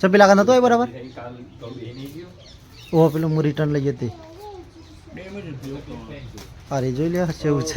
ચપી લાગા નતો બરાબર ઓહો પેલું હું રિટર્ન લઈ જતી અરે જોઈ લે એવું છે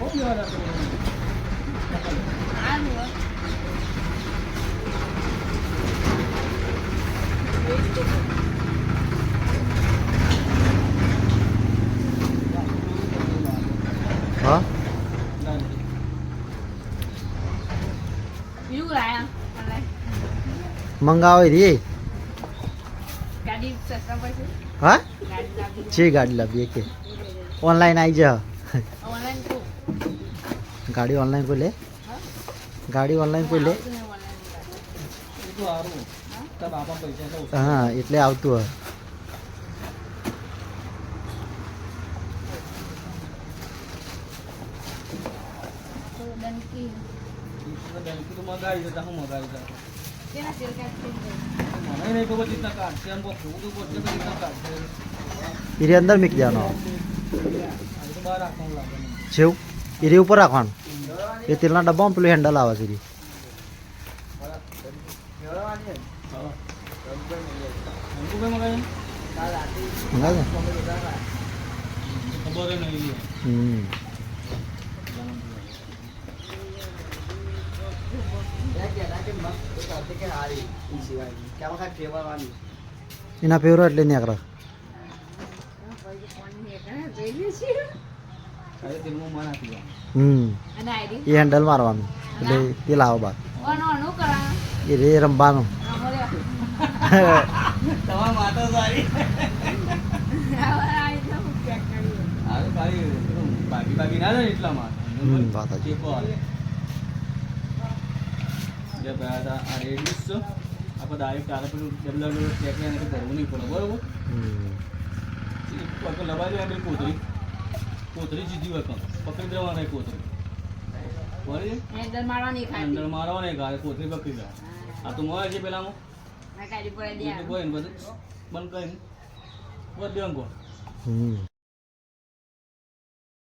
hả મંગાવી રી હા ચી ગાડી લાવીએ કે ઓનલાઈન આવી જાઓ गाड़ी ऑनलाइन कर ले गाड़ी ऑनलाइन कर ले हाँ इतने आत अंदर मिक जाना छेव Iri upper akon ini tilna da bom pilu handle awas ini Ina favorite lainnya kerah. હમ એ હેન્ડલ મારવાનું એટલે તે લાવો બાદ એ રે રમવાનું આપણે ડાયરેક્ટ આરે પેલું ડબલ ડબલ ટેકને ધરવું નહીં પડે બરોબર લબાવી આપેલી કોથળી કોથરી જીધી હોય પકડી દેવાના કોથરી બરાબર અંદર મારવાની અંદર મારવાની ગાય કોથરી પકડી દેવા આ તો મળે છે પેલામાં બંધ કરીને બસ દેવાનું કોણ